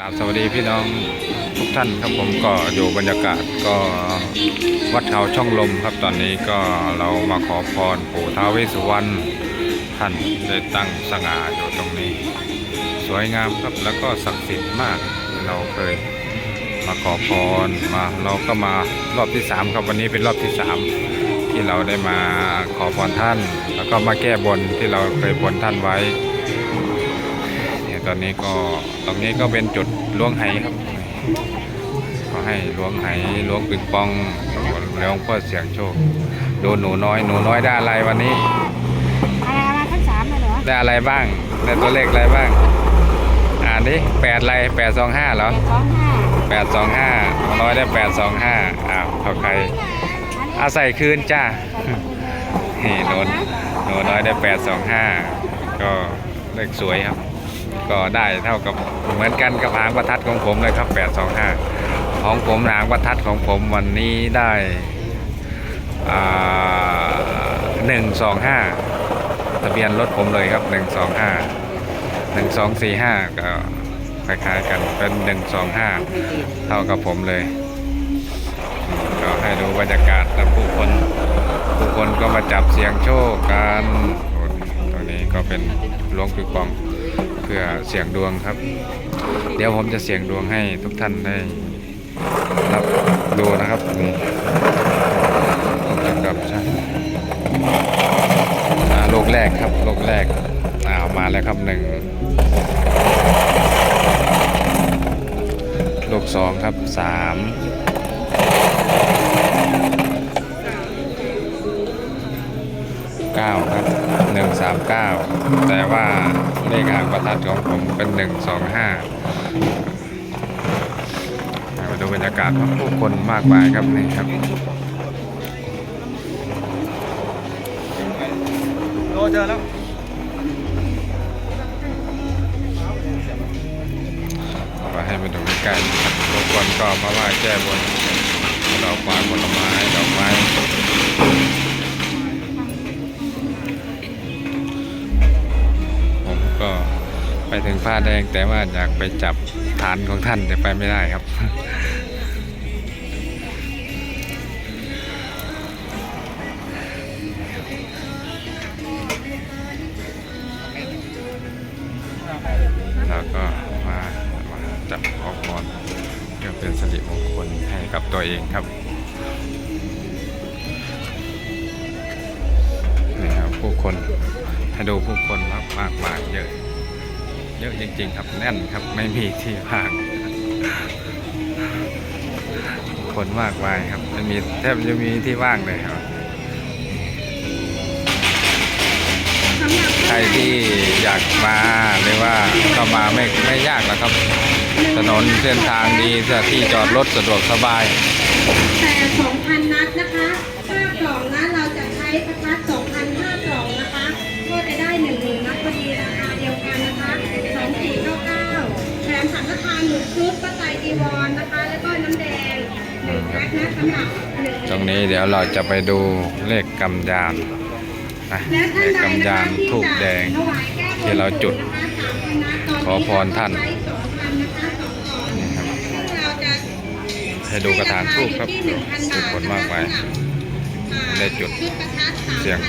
ครับสวัสดีพี่น้องทุกท่านครับผมก็อยู่บรรยากาศก็วัดเขาช่องลมครับตอนนี้ก็เรามาขอพรปู่ท้าวเวสสุวรรณท่านได้ตั้งสง่าอยู่ตรงนี้ สวยงามครับแล้วก็ศักดิ์สิทธิ์มากเราเคยมาขอพรมาเราก็มารอบที่สามครับวันนี้เป็นรอบที่สามที่เราได้มาขอพรท่าน แล้วก็มาแก้บนที่เราเคยบนท่านไว้ ตอนนี้ก็ตรงนี้ก็เป็นจุดล้วงไหครับก็ให้ล้วงไหล้วงปิงปองล้วงเพื่อเสียงโชคดูหนูน้อยหนูน้อยได้อะไรวันนี้อะไรอะไรทั้งสามเลยเหรอได้อะไรบ้างได้ตัวเลขอะไรบ้าง อ่านดิแปดอะไรแปดสองห้าเหรอเจ็ดสองห้าแปดสองห้าหนูน้อยได้แปดสองห้าอ้าวเขาใครอันนี้เอาใส่คืนจ้านี่หนูหนูน้อยได้แปดสองห้าก็เลขสวยครับ ก็ได้เท่ากับเหมือนกันกับหางประทัดของผมเลยครับ 825 ของผมหางประทัดของผมวันนี้ได้อ่า125ทะเบียนรถผมเลยครับ125 1245ก็คล้ายๆกันเป็น125เท่ากับผมเลย ก็ให้ดูบรรยากาศและผู้คนผู้คนก็มาจับเสียงโชคกันตรงนี้ก็เป็นหลวงปิงปอง เพื่อเสียงดวงครับ เดี๋ยวผมจะเสียงดวงให้ทุกท่านได้รับดูนะครับนี่กับใช่อ่าลูกแรกครับโลกแรกอ้าวมาแล้วครับหนึ่งโลกสองครับสามเก้าครับหนึ่งสามเก้าแต่ว่า เลขหางประทัดของผมเป็นหนึ่งสองห้ามาดูบรรยากาศของผู้คนมากมายครับนี่ครับโดเจอแล้วก็ให้มาดูใกล้ๆนะครับทุกคนก็มาไหว้แก้บนดอกไม้ผลไม้ดอกไม้ ก็ไปถึงผ้าแดงแต่ว่าอยากไปจับฐานของท่านแต่ไปไม่ได้ครับแล้วก็มามาจับขอพรเพื่อเป็นสิริมงคลให้กับตัวเองครับนี่ครับผู้คน ให้ดูผู้คนมากมากมายเยอะ เยอะจริงๆครับแน่นครับไม่มีที่ว่างคนมากมายครับไม่มีแทบจะมีที่ว่างเลยครับ ใครที่อยากมาหรือว่าเข้ามาไม่ไม่ยากหรอกครับ ถนนเส้นทางดีสถานที่จอดรถสะดวกสบาย แต่ 2,000 นัดนะคะห้ากล่องนะเราจะใช้ประทัด2 ครับ ตรงนี้เดี๋ยวเราจะไปดูเลขกำยานนะเลขกำยานทูบแดง ที่เราจุด ขอพรท่านใช้2,000นะคะสองกล่องนี่ครับให้ดูกระถางทูบครับผู้คนมากมายได้จุดเสียง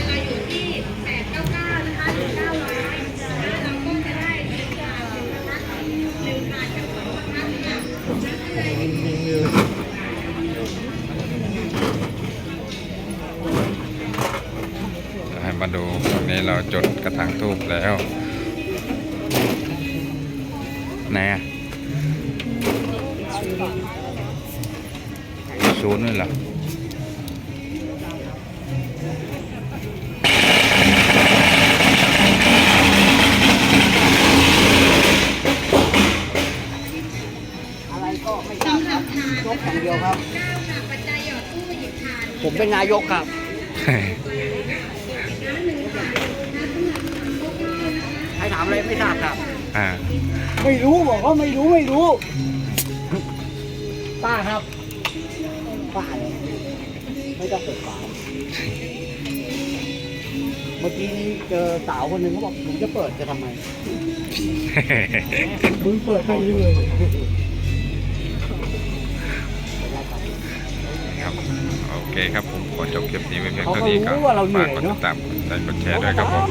นี้เราจุดกระถางทูบแล้วไหนอะศูนย์นี่เหรอสำหรับถาดยกอย่างเดียวครับเก้าค่ะปัจจัยหยอดตู้หยิบถาดผมเป็นนายกครับ นะคะใครถามอะไรไม่ทราบครับ อ่า ไม่รู้บอกว่าไม่รู้ไม่รู้ ป้าครับ ป้าเลยไม่ต้องเปิดฝามื่อกี้นี้เจอสาวคนหนึ่งเขาบอกหนูจะเปิดจะทำไมมึงเปิดให้เลยครับโอเคครับผมขอจบคลิปนี้ไว้เพียงเขาเท่าก็นี้ครับรู้ว่าเราเหนื่ฝากอยกดเนติอะดตามกดไลค์กดแชร์ด้วยครับผม